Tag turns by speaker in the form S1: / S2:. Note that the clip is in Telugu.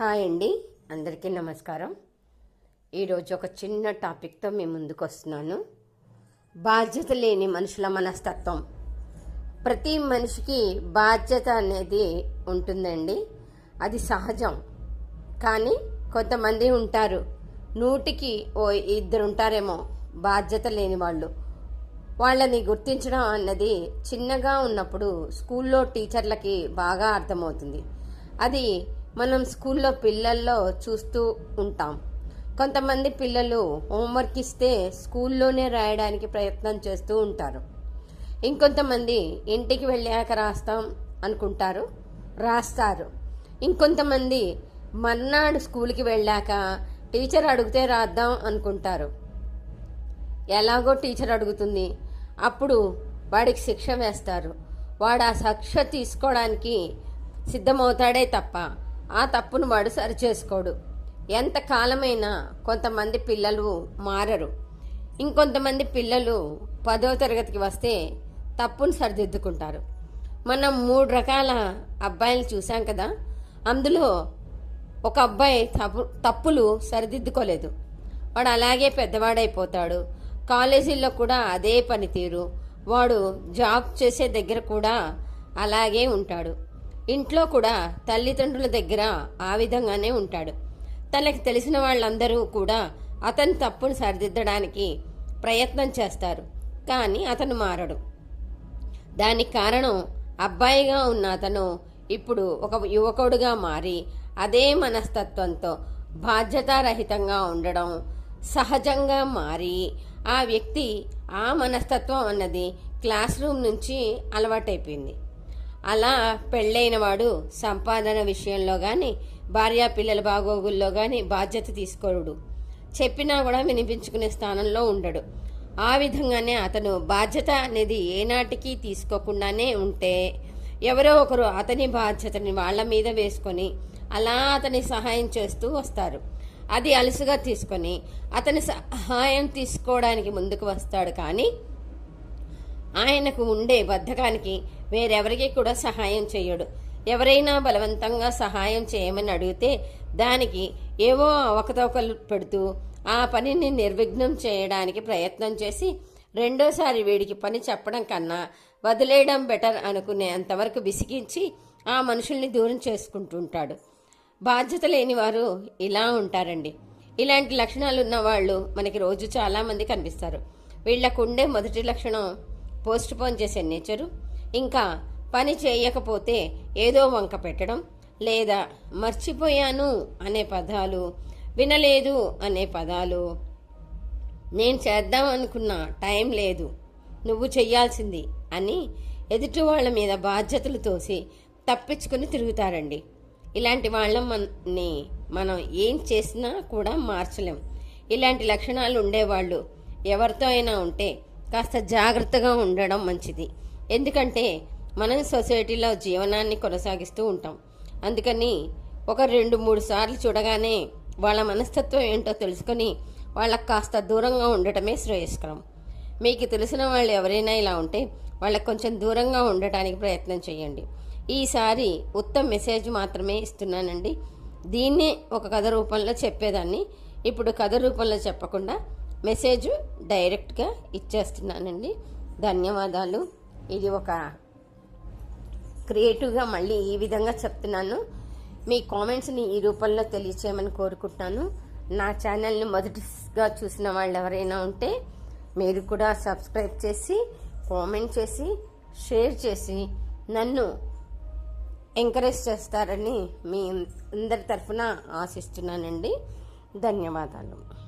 S1: హాయ్ అండి. అందరికీ నమస్కారం. ఈరోజు ఒక చిన్న టాపిక్తో మీ ముందుకు వస్తున్నాను. బాధ్యత లేని మనుషుల మనస్తత్వం. ప్రతి మనిషికి బాధ్యత అనేది ఉంటుందండి. అది సహజం. కానీ కొంతమంది ఉంటారు. నూటికి ఓ ఇద్దరు ఉంటారేమో బాధ్యత లేని వాళ్ళు. వాళ్ళని గుర్తించడం అన్నది చిన్నగా ఉన్నప్పుడు స్కూల్లో టీచర్లకి బాగా అర్థమవుతుంది. అది మనం స్కూల్లో పిల్లల్లో చూస్తూ ఉంటాం. కొంతమంది పిల్లలు హోంవర్క్ ఇస్తే స్కూల్లోనే రాయడానికి ప్రయత్నం చేస్తూ ఉంటారు. ఇంకొంతమంది ఇంటికి వెళ్ళాక రాస్తాం అనుకుంటారు రాస్తారు. ఇంకొంతమంది మర్నాడు స్కూల్కి వెళ్ళాక టీచర్ అడిగితే రాద్దాం అనుకుంటారు. ఎలాగో టీచర్ అడుగుతుంది. అప్పుడు వాడికి శిక్ష వేస్తారు. వాడు ఆ శిక్ష తీసుకోవడానికి సిద్ధమవుతాడే తప్ప ఆ తప్పును వాడు సరిచేసుకోడు. ఎంత కాలమైనా కొంతమంది పిల్లలు మారరు. ఇంకొంతమంది పిల్లలు పదో తరగతికి వస్తే తప్పును సరిదిద్దుకుంటారు. మనం మూడు రకాల అబ్బాయిలు చూసాం కదా అందులో ఒక అబ్బాయి తప్పు తప్పులు సరిదిద్దుకోలేదు. వాడు అలాగే పెద్దవాడైపోతాడు. కాలేజీల్లో కూడా అదే పనితీరు. వాడు జాబ్ చేసే దగ్గర కూడా అలాగే ఉంటాడు. ఇంట్లో కూడా తల్లిదండ్రుల దగ్గర ఆ విధంగానే ఉంటాడు. తనకి తెలిసిన వాళ్ళందరూ కూడా అతని తప్పును సరిదిద్దడానికి ప్రయత్నం చేస్తారు కానీ అతను మారడు. దానికి కారణం అబ్బాయిగా ఉన్న అతను ఇప్పుడు ఒక యువకుడుగా మారి అదే మనస్తత్వంతో బాధ్యతారహితంగా ఉండడం సహజంగా మారి ఆ వ్యక్తి ఆ మనస్తత్వం అన్నది క్లాస్ రూమ్ నుంచి అలవాటైపోయింది. అలా పెళ్ళైన వాడు సంపాదన విషయంలో కానీ భార్యా పిల్లల బాగోగుల్లో కానీ బాధ్యత తీసుకోడు. చెప్పినా కూడా వినిపించుకునే స్థానంలో ఉండడు. ఆ విధంగానే అతను బాధ్యత అనేది ఏనాటికి తీసుకోకుండానే ఉంటే ఎవరో ఒకరు అతని బాధ్యతని వాళ్ళ మీద వేసుకొని అలా అతని సహాయం చేస్తూ వస్తారు. అది అలసుగా తీసుకొని అతని సహాయం తీసుకోవడానికి ముందుకు వస్తాడు కానీ ఆయనకు ఉండే బద్ధకానికి వేరెవరికి కూడా సహాయం చేయడు. ఎవరైనా బలవంతంగా సహాయం చేయమని అడిగితే దానికి ఏవో అవకతవకలు పెడుతూ ఆ పనిని నిర్విఘ్నం చేయడానికి ప్రయత్నం చేసి రెండోసారి వీడికి పని చెప్పడం కన్నా వదిలేయడం బెటర్ అనుకునే అంతవరకు విసిగించి ఆ మనుషుల్ని దూరం చేసుకుంటుంటాడు. బాధ్యత లేని వారు ఇలా ఉంటారండి. ఇలాంటి లక్షణాలు ఉన్న వాళ్ళు మనకి రోజు చాలామంది కనిపిస్తారు. వీళ్ళకు ఉండే మొదటి లక్షణం పోస్ట్ పోన్ చేసే నేచరు. ఇంకా పని చేయకపోతే ఏదో వంక పెట్టడం లేదా మర్చిపోయాను అనే పదాలు వినలేదు అనే పదాలు. నేను చేద్దాం అనుకున్న టైం లేదు. నువ్వు చెయ్యాల్సింది అని ఎదుటి వాళ్ళ మీద బాధ్యతలు తోసి తప్పించుకుని తిరుగుతారండి. ఇలాంటి వాళ్ళని మనం ఏం చేసినా కూడా మార్చలేం. ఇలాంటి లక్షణాలు ఉండేవాళ్ళు ఎవరితో అయినా ఉంటే కాస్త జాగ్రత్తగా ఉండడం మంచిది. ఎందుకంటే మనం సొసైటీలో జీవనాన్ని కొనసాగిస్తూ ఉంటాం. అందుకని ఒక రెండు మూడు సార్లు చూడగానే వాళ్ళ మనస్తత్వం ఏంటో తెలుసుకొని వాళ్ళకు కాస్త దూరంగా ఉండటమే శ్రేయస్కరం. మీకు తెలిసిన వాళ్ళు ఎవరైనా ఇలా ఉంటే వాళ్ళకి కొంచెం దూరంగా ఉండటానికి ప్రయత్నం చేయండి. ఈసారి ఉత్తమ మెసేజ్ మాత్రమే ఇస్తున్నానండి. దీన్నే ఒక కథ రూపంలో చెప్పేదాన్ని. ఇప్పుడు కథ రూపంలో చెప్పకుండా మెసేజ్ డైరెక్ట్గా ఇచ్చేస్తున్నానండి. ధన్యవాదాలు. ఇది ఒక క్రియేటివ్గా మళ్ళీ ఈ విధంగా చెప్తున్నాను. మీ కామెంట్స్ని ఈ రూపంలో తెలియచేయమని కోరుకుంటున్నాను. నా ఛానల్ని మొదటిగా చూసిన వాళ్ళు ఎవరైనా ఉంటే మీరు కూడా సబ్స్క్రైబ్ చేసి కామెంట్ చేసి షేర్ చేసి నన్ను ఎంకరేజ్ చేస్తారని మీ అందరి తరఫున ఆశిస్తున్నానండి. ధన్యవాదాలు.